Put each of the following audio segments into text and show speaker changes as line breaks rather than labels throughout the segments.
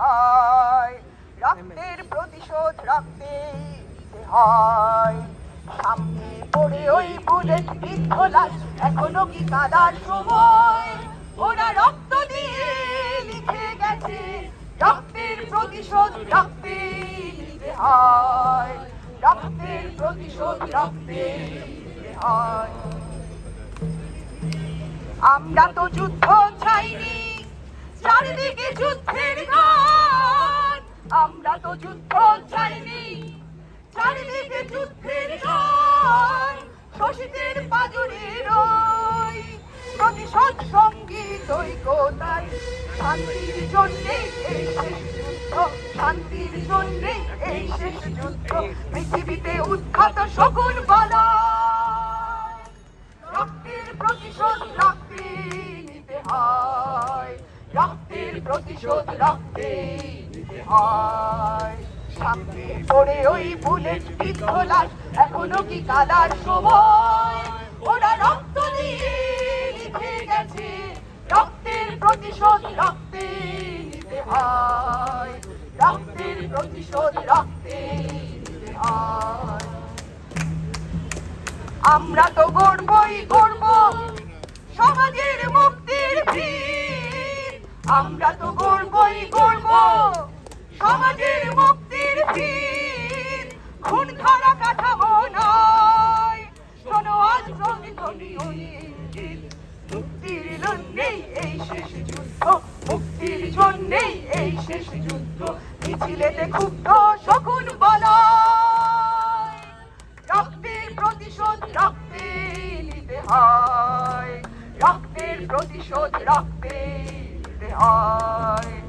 হয় রক্তের প্রতিশোধ রক্তে দিতে হয়। সামনে পড়ে ওই বুলেট বিদ্ধ লাশ, এখনও কি কাদার সময়? ওরা রক্ত দিয়ে লিখে গেছে, রক্তের প্রতিশোধ রক্তে দিতে হয় রক্তের প্রতিশোধ রক্তে দিতে হয় আমরা তো যুদ্ধ চাইনি, চারিদিকে যুদ্ধের গান যুদ্ধ চাইনি চারিদিকে যুদ্ধের শোষিতের পাজরে রই প্রতিশোধ সংগীত ঐকতাই শান্তির জন্যে এই শেষ যুদ্ধ শান্তির জন্যে এই শেষ যুদ্ধ পৃথিবীতে উৎখাত শকুন বলা রক্তের প্রতিশোধ রক্তে নিতে হয়। রক্তের প্রতিশোধ রক্তে হয়। সামনে ওই বুলেট বিদ্ধ লাশ এখনও কি কাদার সময়? ওরা রক্ত দিয়ে লিখে গেছে, রক্তের প্রতিশোধ রক্তে নিতে হয়। রক্তের প্রতিশোধ রক্তে নিতে হয়। আমরা তো গর্বই গর্ব সমাজের মুক্তির ভিড় আমরা তো গর্বই গর্ব সমাজের মুক্তির ভিড় খুন খারা কাঠামো নয়। শোনো আজ প্রতিধ্বনি ওই মুক্তির জন্যেই এই শেষ যুদ্ধ। মুক্তির জন্যেই এই শেষ যুদ্ধ। মিছিলেতে ক্ষুব্ধ শকুন বলায়। রক্তের প্রতিশোধ, রক্তে নিতে হয়। রক্তের প্রতিশোধ, রক্তে নিতে হয়।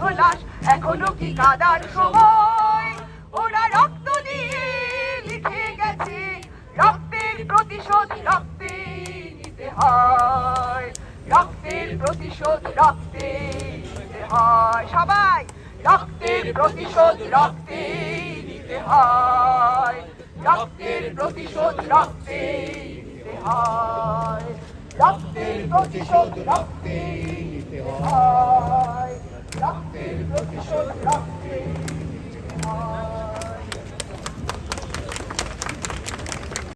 লাশ এখনও কি কাদার সময়? ওরা রক্ত দিয়ে লিখে গেছে, রক্তের প্রতিশোধ, রক্তে নিতে হয়। রক্তের প্রতিশোধ, রক্তে নিতে হয়। সবাই, রক্তের প্রতিশোধ, রক্তে নিতে হয়। রক্তের প্রতিশোধ, রক্তে নিতে হয়। রক্তের প্রতিশোধ, রক্তে